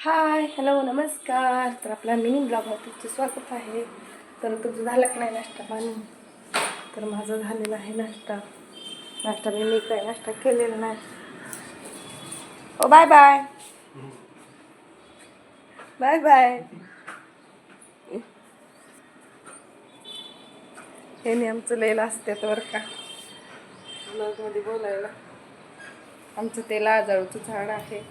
Hi hello नमस्कार. तर आपला मिनी ब्लॉगमध्ये तुमचं स्वागत आहे. तर तुमचं झालं का नाही नाश्ता पाणी? तर माझं झालेलं आहे नाश्ता. नाश्ता मी मी काय नाश्ता केलेला नाही. ओ बाय बाय बाय बाय हे मी आमचं लिहिलं असते तर बरं का. ब्लॉगमध्ये बोलायला. आमचं ते लाजाळूचं झाड आहे.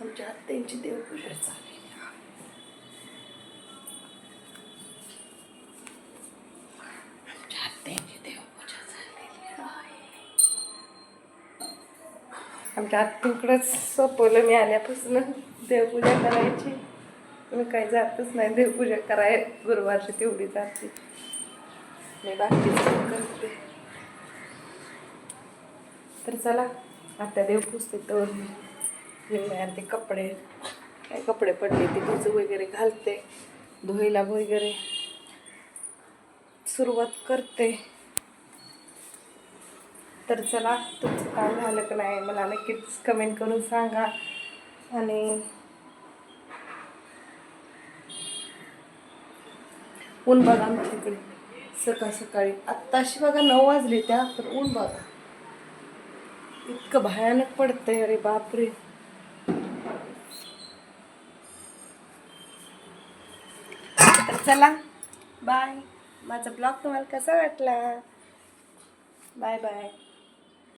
आमच्या आत्यांची देवपूजा चाललेली आहे. आमच्या आत्यांची देवपूजा आहे. आमच्या सोपवलं मी आल्यापासून देवपूजा करायची. मी काही जातच नाही देवपूजा कराय गुरुवारची तेवढी जाते. मी बाकीचं करते. तर चला आता देव पुसते तर निघणार ते कपडे काय कपडे पडले ते भिजू वगैरे घालते धुईला वगैरे सुरुवात करते. तर चला तुमचं काम झालं का नाही मला नक्कीच कमेंट करून सांगा. आणि ऊन बघा आमच्या सकाळ सकाळी आत्ताशी बघा नऊ वाजले त्या तर ऊन बघा. इतकं भयानक पडतंय अरे बापरे तर चला. बाय माझा ब्लॉग तुम्हाला कसा वाटला? Bye bye